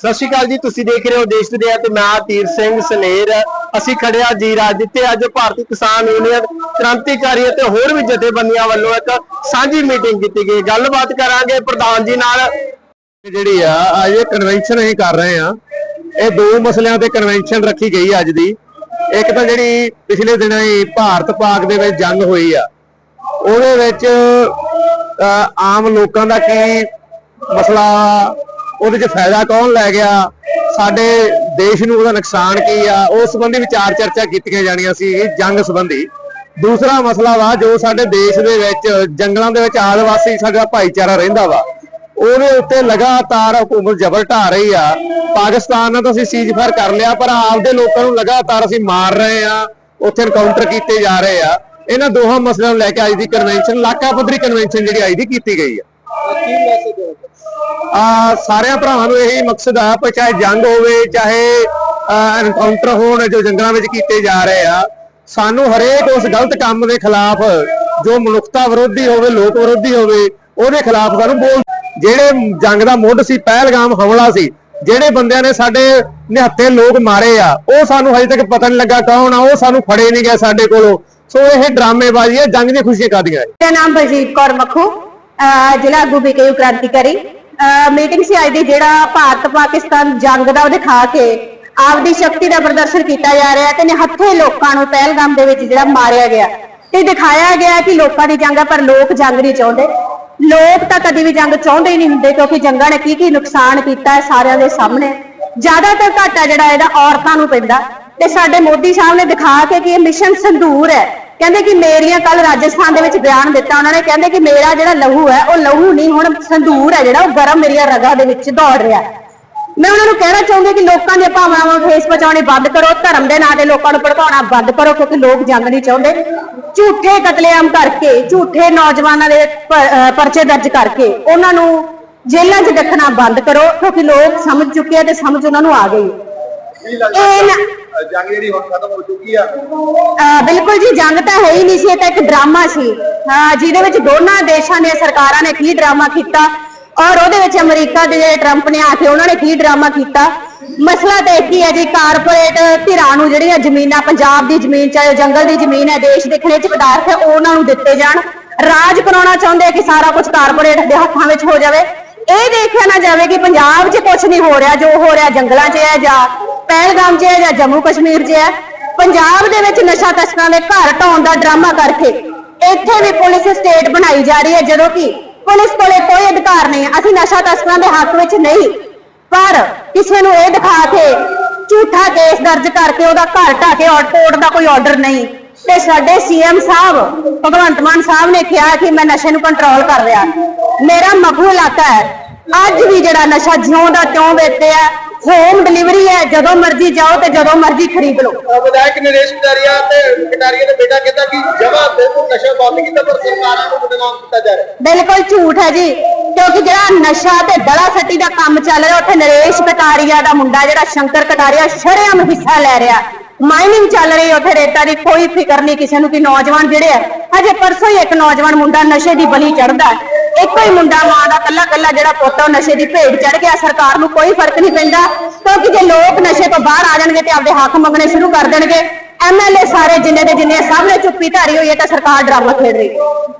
ਸਤਿ ਸ਼੍ਰੀ ਅਕਾਲ ਜੀ ਤੁਸੀਂ ਦੇਖ ਰਹੇ ਹੋ ਦੇਸ਼ ਦੁਨੀਆ ਤੇ ਮੈਂ ਤੀਰ ਸਿੰਘ ਸਨੇਰ। ਅਸੀਂ ਖੜਿਆ ਜੀ ਰਾਜ ਜਿੱਥੇ ਅੱਜ ਭਾਰਤੀ ਕਿਸਾਨ ਯੂਨੀਅਨ ਕ੍ਰਾਂਤੀਕਾਰੀ ਅਤੇ ਹੋਰ ਵੀ ਜਥੇਬੰਦੀਆਂ ਵੱਲੋਂ ਇੱਕ ਸਾਂਝੀ ਮੀਟਿੰਗ ਕੀਤੀ ਗਈ। ਗੱਲਬਾਤ ਕਰਾਂਗੇ ਪ੍ਰਧਾਨ ਜੀ ਨਾਲ। ਜਿਹੜੀ ਆ ਅੱਜ ਇਹ ਕਨਵੈਨਸ਼ਨ ਅਸੀਂ ਕਰ ਰਹੇ ਆ ਇਹ ਦੋ ਮਸਲਿਆਂ ਤੇ ਕਨਵੈਨਸ਼ਨ ਰੱਖੀ ਗਈ ਅੱਜ ਦੀ। ਇੱਕ ਤਾਂ ਜਿਹੜੀ ਪਿਛਲੇ ਦਿਨਾਂ ਹੀ ਭਾਰਤ ਪਾਕ ਦੇ ਵਿੱਚ ਜੰਗ ਹੋਈ ਆ। ਉਹਦੇ ਵਿੱਚ ਅਹ, ਆਮ ਲੋਕਾਂ ਦਾ ਕੀ ਮਸਲਾ ਉਹਦੇ 'ਚ ਫਾਇਦਾ ਕੌਣ ਲੈ ਗਿਆ? ਸਾਡੇ ਦੇਸ਼ ਨੂੰ ਉਹਦਾ ਨੁਕਸਾਨ ਕੀ ਆ? ਉਸ ਸੰਬੰਧੀ ਵਿਚਾਰ ਚਰਚਾ ਕੀਤੀਆਂ ਜਾਣੀਆਂ ਸੀ ਜੰਗ ਸੰਬੰਧੀ। ਦੂਸਰਾ ਮਸਲਾ ਵਾ, ਜੋ ਸਾਡੇ ਦੇਸ਼ ਦੇ ਵਿੱਚ ਜੰਗਲਾਂ ਦੇ ਵਿੱਚ ਆਦਿਵਾਸੀ ਸਾਡਾ ਭਾਈਚਾਰਾ ਰਹਿੰਦਾ ਵਾ, ਉਹਦੇ ਉੱਤੇ ਲਗਾਤਾਰ ਹਕੂਮਤ ਜ਼ਬਰ ਢਾ ਰਹੀ ਆ। ਪਾਕਿਸਤਾਨ ਨਾਲ ਤਾਂ ਅਸੀਂ ਸੀਜ਼ਫਾਇਰ ਕਰ ਲਿਆ, ਪਰ ਆਪਦੇ ਲੋਕਾਂ ਨੂੰ ਲਗਾਤਾਰ ਅਸੀਂ ਮਾਰ ਰਹੇ ਆ, ਉੱਥੇ ਐਨਕਾਊਂਟਰ ਕੀਤੇ ਜਾ ਰਹੇ ਆ। ਇਹਨਾਂ ਦੋਹਾਂ ਮਸਲਿਆਂ ਨੂੰ ਲੈ ਕੇ ਅੱਜ ਦੀ ਕਨਵੈਨਸ਼ਨ ਇਲਾਕਾ ਪੱਧਰੀ ਕਨਵੈਨਸ਼ਨ ਜਿਹੜੀ ਅੱਜ ਦੀ ਕੀਤੀ ਗਈ ਆ। ਕੀ ਮੈਸੇਜ ਹੋ ਆ, ਸਾਰਿਆਂ ਭਰਾਵਾਂ ਨੂੰ ਇਹੀ ਮਕਸਦ ਆ ਕਿ ਚਾਹੇ ਜੰਗ ਹੋਵੇ, ਚਾਹੇ ਐਨਕਾਊਂਟਰ ਹੋਣ ਜੋ ਜੰਗਲਾਂ ਵਿੱਚ ਕੀਤੇ ਜਾ ਰਹੇ ਆ, ਸਾਨੂੰ ਹਰੇਕ ਉਸ ਗਲਤ ਕੰਮ ਦੇ ਖਿਲਾਫ ਜੋ ਮਨੁੱਖਤਾ ਵਿਰੋਧੀ ਹੋਵੇ, ਲੋਕ ਵਿਰੋਧੀ ਹੋਵੇ, ਉਹਦੇ ਖਿਲਾਫ ਸਾਨੂੰ ਬੋਲ, ਜਿਹੜੇ ਜੰਗ ਦਾ ਮੁੱਢ ਸੀ, ਪਹਿਲਗਾਮ ਹਮਲਾ ਸੀ, ਜਿਹੜੇ ਬੰਦਿਆਂ ਨੇ ਸਾਡੇ ਨਿਹੱਥੇ ਲੋਕ ਮਾਰੇ ਆ, ਉਹ ਸਾਨੂੰ ਹਜੇ ਤੱਕ ਪਤਾ ਨਹੀਂ ਲੱਗਾ ਕੌਣ ਆ, ਉਹ ਸਾਨੂੰ ਫੜੇ ਨਹੀਂ ਗਏ ਸਾਡੇ ਕੋਲੋਂ। ਸੋ ਇਹ ਡਰਾਮੇਬਾਜ਼ੀ ਹੈ ਜੰਗ ਦੀਆਂ ਖੁਸ਼ੀਆਂ ਕਾਦੀਆਂ ਹੈ ਮੇਰਾ ਨਾਮ ਬਲਜੀਤ ਕੌਰ ਮੱਖੂ ਅਹ ਜ਼ਿਲ੍ਹਾ ਆਗੂ ਬੀਕੇਯੂ ਕ੍ਰਾਂਤੀਕਾਰੀ। ਮੀਟਿੰਗ ਸੀ ਅੱਜ ਦੀ, ਜਿਹੜਾ ਭਾਰਤ ਪਾਕਿਸਤਾਨ ਜੰਗ ਦਾ ਉਹ ਦਿਖਾ ਕੇ ਆਪਦੀ ਸ਼ਕਤੀ ਦਾ ਪ੍ਰਦਰਸ਼ਨ ਕੀਤਾ ਜਾ ਰਿਹਾ ਤੇ ਨਿਹੱਥੇ ਲੋਕਾਂ ਨੂੰ ਪਹਿਲਗਾਮ ਦੇ ਵਿੱਚ ਜਿਹੜਾ ਮਾਰਿਆ ਗਿਆ। ਤੇ ਦਿਖਾਇਆ ਗਿਆ ਕਿ ਲੋਕਾਂ ਦੀ ਜੰਗ ਹੈ ਪਰ ਲੋਕ ਜੰਗ ਨਹੀਂ ਚਾਹੁੰਦੇ। ਲੋਕ ਤਾਂ ਕਦੇ ਵੀ ਜੰਗ ਚਾਹੁੰਦੇ ਹੀ ਨਹੀਂ ਹੁੰਦੇ, ਕਿਉਂਕਿ ਜੰਗਾਂ ਨੇ ਕੀ ਕੀ ਨੁਕਸਾਨ ਕੀਤਾ ਹੈ ਸਾਰਿਆਂ ਦੇ ਸਾਹਮਣੇ। ਜ਼ਿਆਦਾਤਰ ਘਾਟਾ ਜਿਹੜਾ ਇਹਦਾ ਔਰਤਾਂ ਨੂੰ ਪੈਂਦਾ। ਤੇ ਸਾਡੇ ਮੋਦੀ ਸਾਹਿਬ ਨੇ ਦਿਖਾ ਕੇ ਕਿ ਇਹ ਮਿਸ਼ਨ ਸੰਧੂਰ ਹੈ। ਕਹਿੰਦੇ ਕਿ ਮੇਰੀਆਂ ਕੱਲ ਰਾਜਸਥਾਨ ਦੇ ਵਿੱਚ ਬਿਆਨ ਦਿੱਤਾ, ਉਹਨਾਂ ਨੇ ਕਹਿੰਦੇ ਕਿ ਮੇਰਾ ਜਿਹੜਾ ਲਹੂ ਹੈ, ਉਹ ਲਹੂ ਨਹੀਂ, ਹੁਣ ਸੰਧੂਰ ਹੈ ਜਿਹੜਾ, ਉਹ ਗਰਮ ਮੇਰੀਆਂ ਰਗਾਂ ਦੇ ਵਿੱਚ ਦੌੜ ਰਿਹਾ ਮੈਂ ਉਹਨਾਂ ਨੂੰ ਕਹਿਣਾ ਚਾਹੁੰਦੀ ਕਿ ਲੋਕਾਂ ਦੀਆਂ ਭਾਵਨਾਵਾਂ ਨੂੰ ਠੇਸ ਪਹੁੰਚਾਉਣੀ ਬੰਦ ਕਰੋ, ਧਰਮ ਦੇ ਨਾਂ ਤੇ ਲੋਕਾਂ ਨੂੰ ਭੜਕਾਉਣਾ ਬੰਦ ਕਰੋ, ਕਿਉਂਕਿ ਲੋਕ ਜੰਗ ਨਹੀਂ ਚਾਹੁੰਦੇ। ਝੂਠੇ ਕਤਲੇਆਮ ਕਰਕੇ, ਝੂਠੇ ਨੌਜਵਾਨਾਂ ਦੇ ਪਰਚੇ ਦਰਜ ਕਰਕੇ, ਉਹਨਾਂ ਨੂੰ ਜੇਲ੍ਹਾਂ 'ਚ ਰੱਖਣਾ ਬੰਦ ਕਰੋ, ਕਿਉਂਕਿ ਲੋਕ ਸਮਝ ਚੁੱਕੇ ਆ ਤੇ ਸਮਝ ਉਹਨਾਂ ਨੂੰ ਆ ਗਈ। ਇਹ ਨਾ ਜੰਗ ਜਿਹੜੀ ਹੁਣ ਖਤਮ ਹੋ ਚੁੱਕੀ ਆ। ਅਹ ਬਿਲਕੁਲ ਜੀ ਜੰਗ ਤਾਂ ਹੈ ਹੀ ਨਹੀਂ ਸੀ ਇਹ ਤਾਂ ਇੱਕ ਡਰਾਮਾ ਸੀ। ਹਾਂ ਜਿਹਦੇ ਵਿੱਚ ਦੋਨਾਂ ਦੇਸ਼ਾਂ ਦੀਆਂ ਸਰਕਾਰਾਂ ਨੇ ਕੀ ਡਰਾਮਾ ਕੀਤਾ ਔਰ ਉਹਦੇ ਵਿੱਚ ਅਮਰੀਕਾ ਦੇ ਜਿਹੜੇ ਟਰੰਪ ਨੇ ਆ ਕੇ ਉਹਨਾਂ ਨੇ ਕੀ ਡਰਾਮਾ ਕੀਤਾ। ਮਸਲਾ ਤਾਂ ਇੱਕ ਹੀ ਹੈ ਜੀ ਕਾਰਪੋਰੇਟ ਧਿਰਾਂ ਨੂੰ ਜਿਹੜੀਆਂ ਜ਼ਮੀਨਾਂ ਪੰਜਾਬ ਦੀ ਜ਼ਮੀਨ ਚਾਹੇ ਉਹ ਜੰਗਲ ਦੀ ਜ਼ਮੀਨ ਹੈ ਦੇਸ਼ ਦੇ ਖਣਿਜ ਪਦਾਰਥ ਹੈ ਉਹ ਉਹਨਾਂ ਨੂੰ ਦਿੱਤੇ ਜਾਣ। ਰਾਜ ਕਰਾਉਣਾ ਚਾਹੁੰਦੇ ਆ ਕਿ ਸਾਰਾ ਕੁਝ ਕਾਰਪੋਰੇਟ ਦੇ ਹੱਥਾਂ ਵਿੱਚ ਹੋ ਜਾਵੇ। ਇਹ ਦੇਖਿਆ ਨਾ ਜਾਵੇ ਕਿ ਪੰਜਾਬ 'ਚ ਕੁਝ ਨਹੀਂ ਹੋ ਰਿਹਾ ਜੋ ਹੋ ਰਿਹਾ ਜੰਗਲਾਂ 'ਚ ਹੈ ਜਾਂ ਪਹਿਲਗਾਮ 'ਚ ਹੈ ਜਾਂ ਜੰਮੂ ਕਸ਼ਮੀਰ 'ਚ ਹੈ ਪੰਜਾਬ ਦੇ ਵਿੱਚ ਨਸ਼ਾ ਤਸਕਰਾਂ ਦੇ ਘਰ ਢਾਉਣ ਦਾ ਡਰਾਮਾ ਕਰਕੇ ਇੱਥੇ ਵੀ ਪੁਲਿਸ ਸਟੇਟ ਬਣਾਈ ਜਾ ਰਹੀ ਹੈ, ਜਦੋਂ ਕਿ ਪੁਲਿਸ ਕੋਲੇ ਕੋਈ ਅਧਿਕਾਰ ਨਹੀਂ ਹੈ ਅਸੀਂ ਨਸ਼ਾ ਤਸਕਰਾਂ ਦੇ ਹੱਕ ਵਿੱਚ ਨਹੀਂ। ਪਰ ਕਿਸੇ ਨੂੰ ਇਹ ਦਿਖਾ ਕੇ ਝੂਠਾ ਕੇਸ ਦਰਜ ਕਰਕੇ ਉਹਦਾ ਘਰ ਢਾ ਕੇ ਕੋਰਟ ਦਾ ਕੋਈ ਆਰਡਰ ਨਹੀਂ। ਤੇ ਸਾਡੇ ਸੀਐਮ ਸਾਹਿਬ, ਭਗਵੰਤ ਮਾਨ ਸਾਹਿਬ ਨੇ ਕਿਹਾ ਕਿ ਮੈਂ ਨਸ਼ੇ ਨੂੰ ਕੰਟਰੋਲ ਕਰ ਰਿਹਾ। ਮੇਰਾ ਮਖੂ ਇਲਾਕਾ ਹੈ। ਅੱਜ ਵੀ ਜਿਹੜਾ ਨਸ਼ਾ ਜਿਉਂ ਦਾ ਤਿਉਂ ਵੇਤੇ ਆ ਹੋਮ ਡਿਲੀਵਰੀ ਹੈ ਜਦੋਂ ਮਰਜ਼ੀ ਜਾਓ ਤੇ ਜਦੋਂ ਮਰਜ਼ੀ ਖਰੀਦ ਲਓ। ਵਿਧਾਇਕ ਨਰੇਸ਼ ਕਟਾਰੀਆ ਤੇ ਕਟਾਰੀਆ ਦੇ ਬੇਟਾ ਕਹਿੰਦਾ ਕਿ ਜਮਾ ਬਿਲਕੁਲ ਨਸ਼ਾ ਬੰਦ ਕੀਤਾ ਪਰ ਸਰਕਾਰਾਂ ਨੂੰ ਬਦਨਾਮ ਕੀਤਾ ਜਾ ਰਿਹਾ ਬਿਲਕੁਲ ਝੂਠ ਹੈ ਜੀ ਕਿਉਂਕਿ ਜਿਹੜਾ ਨਸ਼ਾ ਤੇ ਦੜਾ ਸੱਟੀ ਦਾ ਕੰਮ ਚੱਲ ਰਿਹਾ ਉੱਥੇ ਨਰੇਸ਼ ਕਟਾਰੀਆ ਦਾ ਮੁੰਡਾ ਜਿਹੜਾ ਸ਼ੰਕਰ ਕਟਾਰੀਆ ਸ਼ਰੇਆਮ ਹਿੱਸਾ ਲੈ ਰਿਹਾ। ਮਾਈਨਿੰਗ ਚੱਲ ਰਹੀ ਉੱਥੇ ਰੇਤਾ ਦੀ ਕੋਈ ਫਿਕਰ ਨਹੀਂ ਕਿਸੇ ਨੂੰ ਕਿ ਨੌਜਵਾਨ ਜਿਹੜੇ ਆ ਹਜੇ ਪਰਸੋਂ ਹੀ ਇੱਕ ਨੌਜਵਾਨ ਮੁੰਡਾ ਨਸ਼ੇ ਦੀ ਬਲੀ ਚੜਦਾ ਇੱਕੋ ਹੀ ਮੁੰਡਾ ਮਾਂ ਦਾ ਕੱਲਾ ਕੱਲਾ ਜਿਹੜਾ ਪੁੱਤ ਉਹ ਨਸ਼ੇ ਦੀ ਭੇਟ ਚੜ ਗਿਆ, ਸਰਕਾਰ ਨੂੰ ਕੋਈ ਫ਼ਰਕ ਨਹੀਂ ਪੈਂਦਾ, ਕਿਉਂਕਿ ਜੇ ਲੋਕ ਨਸ਼ੇ ਤੋਂ ਬਾਹਰ ਆ ਜਾਣਗੇ ਤੇ ਆਪਦੇ ਹੱਕ ਮੰਗਣੇ ਸ਼ੁਰੂ ਕਰ ਦੇਣਗੇ। ਐਮਐਲਏ ਸਾਰੇ ਜਿੰਨੇ ਦੇ ਜਿੰਨੇ ਸਭ ਨੇ ਚੁੱਪੀ ਧਾਰੀ ਹੋਈ ਹੈ, ਤਾਂ ਸਰਕਾਰ ਡਰਾਮਾ ਖੇਡ ਰਹੀ ਹੈ।